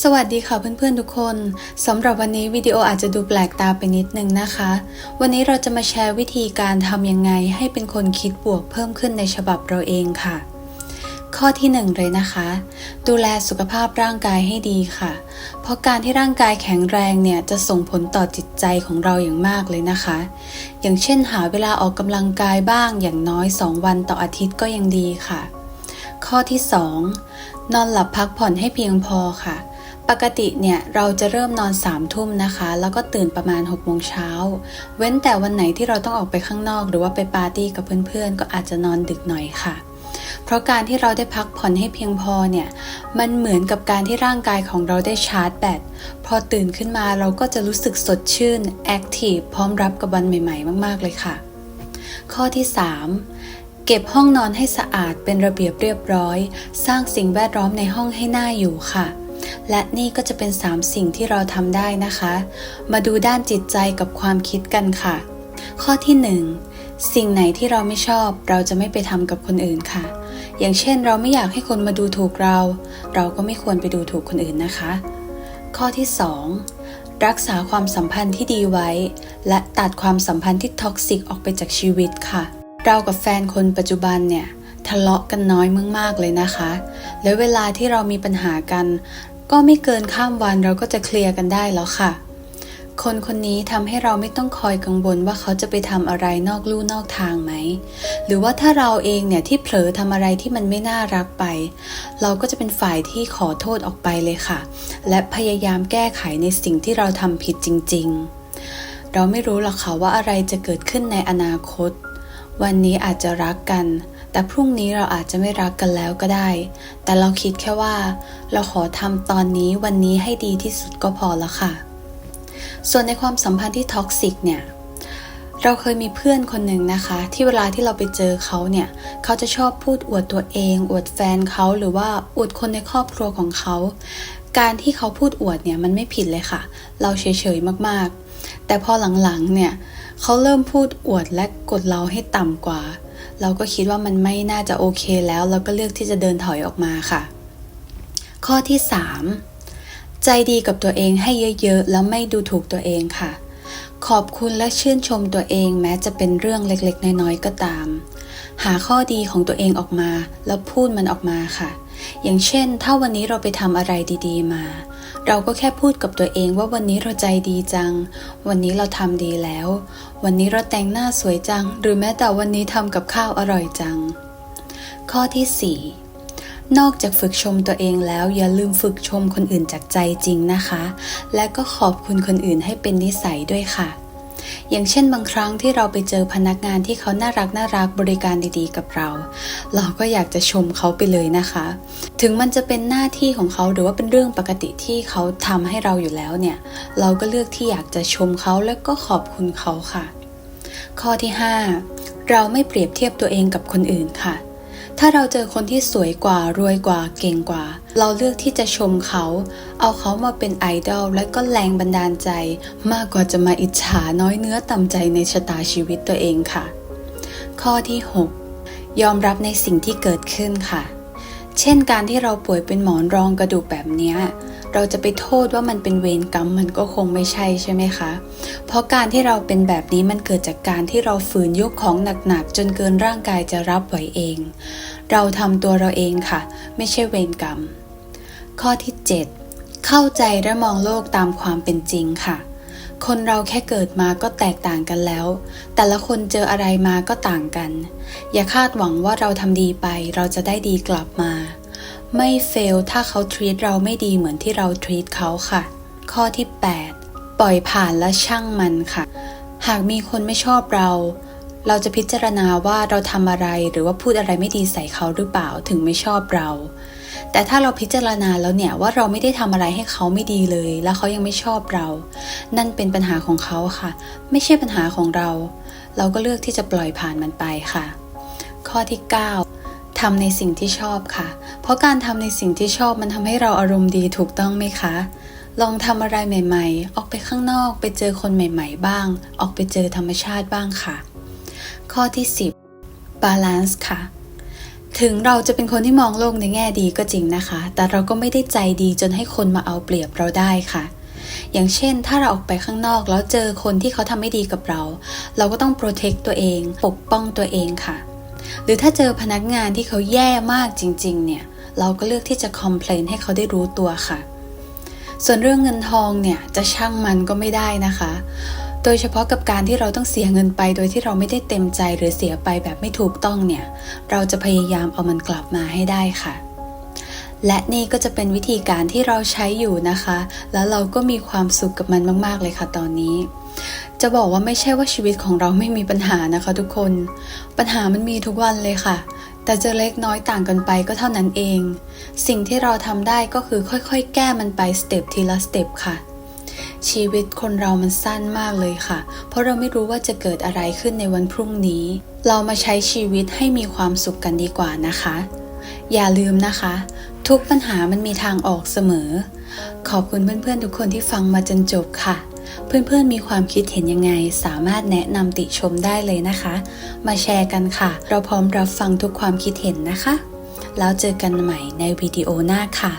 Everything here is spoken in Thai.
สวัสดีค่ะเพื่อนๆทุกคนสำหรับวันนี้วิดีโออาจจะดูแปลกตาไปนิดนึงนะคะ วันนี้เราจะมาแชร์วิธีการทำยังไงให้เป็นคนคิดบวกเพิ่มขึ้นในฉบับเราเองค่ะ ข้อที่หนึ่งเลยนะคะ ดูแลสุขภาพร่างกายให้ดีค่ะ เพราะการที่ร่างกายแข็งแรงเนี่ยจะส่งผลต่อจิตใจของเราอย่างมากเลยนะคะ อย่างเช่นหาเวลาออกกำลังกายบ้างอย่างน้อย 2 วันต่ออาทิตย์ก็ยังดีค่ะ ข้อที่ 2 นอนหลับพักผ่อนให้เพียงพอค่ะ ปกติเนี่ยเราจะเริ่มนอน3ามทุ่มนะคะ แล้วก็ตื่นประมาณ6กโมงเช้า เว้นแต่วันไหนที่เราต้องออกไปข้างนอก หรือว่าไปปาร์ตี้กับเพื่อนๆ ก็อาจจะนอนดึกหน่อยค่ะ เพราะการที่เราได้พักผ่อนให้เพียงพอเนี่ย มันเหมือนกับการที่ร่างกายของเราได้ชาร์จแบต พอตื่นขึ้นมาเราก็จะรู้สึกสดชื่นแอคทีฟพร้อมรับกับวันใหม่ๆ มากๆเลยค่ะ ข้อที่ 3เก็บห้องนอนให้สะอาดเป็นระเบียบเรียบร้อย สร้างสิ่งแวดล้อมในห้องให้น่าอยู่ค่ะ และนี่ก็จะเป็น 3 สิ่งที่เราทำได้นะคะ มาดูด้านจิตใจกับความคิดกันค่ะ ข้อที่ 1 สิ่งไหนที่เราไม่ชอบ เราจะไม่ไปทำกับคนอื่นค่ะ อย่างเช่นเราไม่อยากให้คนมาดูถูกเรา เราก็ไม่ควรไปดูถูกคนอื่นนะคะ ข้อที่ 2 รักษาความสัมพันธ์ที่ดีไว้ และตัดความสัมพันธ์ที่ท็อกซิกออกไปจากชีวิตค่ะ เรากับแฟนคนปัจจุบันเนี่ยทะเลาะกันน้อยมากๆเลยนะคะ แล้วเวลาที่เรามีปัญหากัน ก็ไม่เกินข้ามวันเราก็จะเคลียร์กันได้แล้วค่ะ คนคนนี้ทำให้เราไม่ต้องคอยกังวลว่าเขาจะไปทำอะไรนอกลู่นอกทางไหม หรือว่าถ้าเราเองเนี่ยที่เผลอทำอะไรที่มันไม่น่ารักไป เราก็จะเป็นฝ่ายที่ขอโทษออกไปเลยค่ะ และพยายามแก้ไขในสิ่งที่เราทำผิดจริง ๆ เราไม่รู้หรอกค่ะว่าอะไรจะเกิดขึ้นในอนาคต วันนี้อาจจะรักกัน แต่พรุ่งนี้เราอาจจะไม่รักกันแล้วก็ได้ แต่เราคิดแค่ว่า เราขอทำตอนนี้วันนี้ให้ดีที่สุดก็พอแล้วค่ะ ส่วนในความสัมพันธ์ที่ท็อกซิกเนี่ยเราเคยมีเพื่อนคนหนึ่งนะคะ ที่เวลาที่เราไปเจอเขาเนี่ย เขาจะชอบพูดอวดตัวเอง อวดแฟนเขาหรือว่าอวดคนในครอบครัวของเขา การที่เขาพูดอวดเนี่ยมันไม่ผิดเลยค่ะ เราเฉยๆมากๆ แต่พอหลังๆเนี่ยเขาเริ่มพูดอวดและกดเราให้ต่ำกว่า เราก็คิดว่ามันไม่น่าจะโอเคแล้ว เราก็เลือกที่จะเดินถอยออกมาค่ะ ข้อที่ 3 ใจดีกับตัวเองให้เยอะๆ แล้วไม่ดูถูกตัวเองค่ะ ขอบคุณและชื่นชมตัวเองแม้จะเป็นเรื่องเล็กๆ น้อยๆ ก็ตาม หาข้อดีของตัวเองออกมา แล้วพูดมันออกมาค่ะ อย่างเช่น ถ้าวันนี้เราไปทำอะไรดี ๆ มา เราก็แค่พูดกับตัวเองว่าวันนี้เราใจดีจัง วันนี้เราทำดีแล้ว วันนี้เราแต่งหน้าสวยจัง หรือแม้แต่วันนี้ทำกับข้าวอร่อยจัง ข้อที่ 4 นอกจากฝึกชมตัวเองแล้วอย่าลืมฝึกชมคนอื่นจากใจจริงนะคะ และก็ขอบคุณคนอื่นให้เป็นนิสัยด้วยค่ะอย่างเช่นบางครั้งที่เราไปเจอพนักงานที่เขาน่ารักน่ารักบริการดีๆ กับเรา เราก็อยากจะชมเขาไปเลยนะคะ ถึงมันจะเป็นหน้าที่ของเขาหรือว่าเป็นเรื่องปกติที่เขาทำให้เราอยู่แล้วเนี่ย เราก็เลือกที่อยากจะชมเขาและก็ขอบคุณเขาค่ะ ข้อที่ 5 เราไม่เปรียบเทียบตัวเองกับคนอื่นค่ะ ถ้าเราเจอคนที่สวยกว่ารวยกว่าเก่งกว่า เราเลือกที่จะชมเขา เอาเขามาเป็นไอดอลและก็แรงบันดาลใจ มากกว่าจะมาอิจฉาน้อยเนื้อต่ำใจในชะตาชีวิตตัวเองค่ะ ข้อที่ 6 ยอมรับในสิ่งที่เกิดขึ้นค่ะ เช่นการที่เราป่วยเป็นหมอนรองกระดูกแบบนี้เราจะไปโทษว่ามันเป็นเวรกรรมมันก็คงไม่ใช่ใช่ไหมคะ เพราะการที่เราเป็นแบบนี้มันเกิดจากการที่เราฝืนยกของหนักๆจนเกินร่างกายจะรับไหวเอง เราทำตัวเราเองค่ะ ไม่ใช่เวรกรรม ข้อที่ 7 เข้าใจและมองโลกตามความเป็นจริงค่ะ คนเราแค่เกิดมาก็แตกต่างกันแล้ว แต่ละคนเจออะไรมาก็ต่างกัน อย่าคาดหวังว่าเราทำดีไปเราจะได้ดีกลับมา ไม่เฟลถ้าเขาทรีตเราไม่ดีเหมือนที่เราทรีตเขาค่ะ ข้อที่ 8 ปล่อยผ่านและช่างมันค่ะ หากมีคนไม่ชอบเรา เราจะพิจารณาว่าเราทำอะไรหรือว่าพูดอะไรไม่ดีใส่เขาหรือเปล่าถึงไม่ชอบเรา แต่ถ้าเราพิจารณาแล้วเนี่ยว่าเราไม่ได้ทำอะไรให้เขาไม่ดีเลย แล้วเขายังไม่ชอบเรา นั่นเป็นปัญหาของเขาค่ะ ไม่ใช่ปัญหาของเรา เราก็เลือกที่จะปล่อยผ่านมันไปค่ะ ข้อที่ 9 ทำในสิ่งที่ชอบค่ะ เพราะการทำในสิ่งที่ชอบมันทำให้เราอารมณ์ดีถูกต้องไหมคะ ลองทำอะไรใหม่ ๆ ออกไปข้างนอกไปเจอคนใหม่ ๆ บ้าง ออกไปเจอธรรมชาติบ้างค่ะ ข้อที่ 10บาลานซ์ค่ะถึงเราจะเป็นคนที่มองโลกในแง่ดีก็จริงนะคะ แต่เราก็ไม่ได้ใจดีจนให้คนมาเอาเปรียบเราได้ค่ะ อย่างเช่น ถ้าเราออกไปข้างนอกแล้วเจอคนที่เขาทำไม่ดีกับเรา เราก็ต้องโปรเทคตัวเอง ปกป้องตัวเองค่ะ หรือถ้าเจอพนักงานที่เขาแย่มากจริง ๆ เนี่ย เราก็เลือกที่จะคอมเพลนให้เขาได้รู้ตัวค่ะ ส่วนเรื่องเงินทองเนี่ยจะช่างมันก็ไม่ได้นะคะ โดยเฉพาะกับการที่เราต้องเสียเงินไป โดยที่เราไม่ได้เต็มใจหรือเสียไปแบบไม่ถูกต้องเนี่ย เราจะพยายามเอามันกลับมาให้ได้ค่ะและนี่ก็จะเป็นวิธีการที่เราใช้อยู่นะคะ แล้วเราก็มีความสุขกับมันมาก ๆ เลยค่ะตอนนี้ จะบอกว่าไม่ใช่ว่าชีวิตของเราไม่มีปัญหานะคะทุกคน ปัญหามันมีทุกวันเลยค่ะ แต่จะเล็กน้อยต่างกันไปก็เท่านั้นเอง สิ่งที่เราทำได้ก็คือค่อยๆ แก้มันไปสเต็ปทีละสเต็ปค่ะ ชีวิตคนเรามันสั้นมากเลยค่ะ เพราะเราไม่รู้ว่าจะเกิดอะไรขึ้นในวันพรุ่งนี้ เรามาใช้ชีวิตให้มีความสุขกันดีกว่านะคะ อย่าลืมนะคะ ทุกปัญหามันมีทางออกเสมอ ขอบคุณเพื่อนๆทุกคนที่ฟังมาจนจบค่ะ เพื่อนๆมีความคิดเห็นยังไง สามารถแนะนำติชมได้เลยนะคะ มาแชร์กันค่ะ เราพร้อมรับฟังทุกความคิดเห็นนะคะ แล้วเจอกันใหม่ในวิดีโอหน้าค่ะ